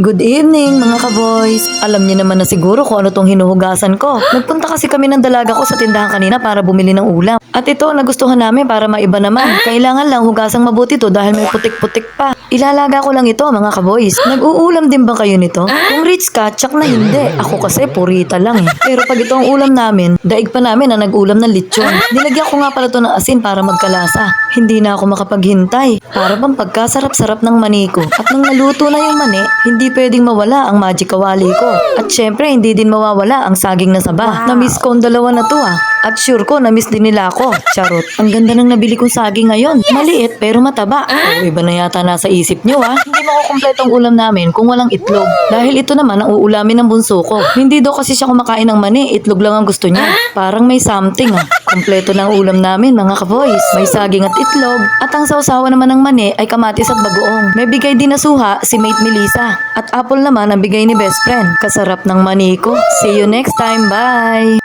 Good evening mga ka-boys. Alam niyo naman na siguro kung ano tong hinuhugasan ko. Nagpunta kasi kami ng dalaga ko sa tindahan kanina para bumili ng ulam. At ito nagustuhan namin para maiba naman. Kailangan lang hugasang mabuti to dahil may putik-putik pa. Ilalaga ko lang ito mga ka-boys. Nag-uulam din ba kayo nito? Kung rich ka, tsak na hindi. Ako kasi purita lang eh. Pero pag ito ang ulam namin, daig pa namin na nag-ulam ng lechon. Nilagyan ko nga pala to ng asin para magkalasa. Hindi na ako makapaghintay. Para bang pagkasarap-sarap ng mani ko. At nang naluto na yung mani, hindi pwedeng mawala ang magic kawali ko. At syempre, hindi din mawawala ang saging na saba. Na-miss ko ang dalawa na to ah. At sure ko, na-miss din nila ako. Charot. Ang ganda ng nabili kong saging ngayon. Maliit pero mataba. O iba na yata nasa isip nyo ah. Hindi makukumpleto ang ulam namin kung walang itlog. Dahil ito naman ang uulamin ng bunso ko. Hindi daw kasi siya kumakain ng mani, itlog lang ang gusto niya. Parang may something ah. Kompleto ng ulam namin mga ka-boys. May saging at itlog. At ang sausawa naman ng mani ay kamatis at bagoong. May bigay din na suha si mate Melissa. At apple naman ang bigay ni best friend. Kasarap ng mani ko. See you next time. Bye!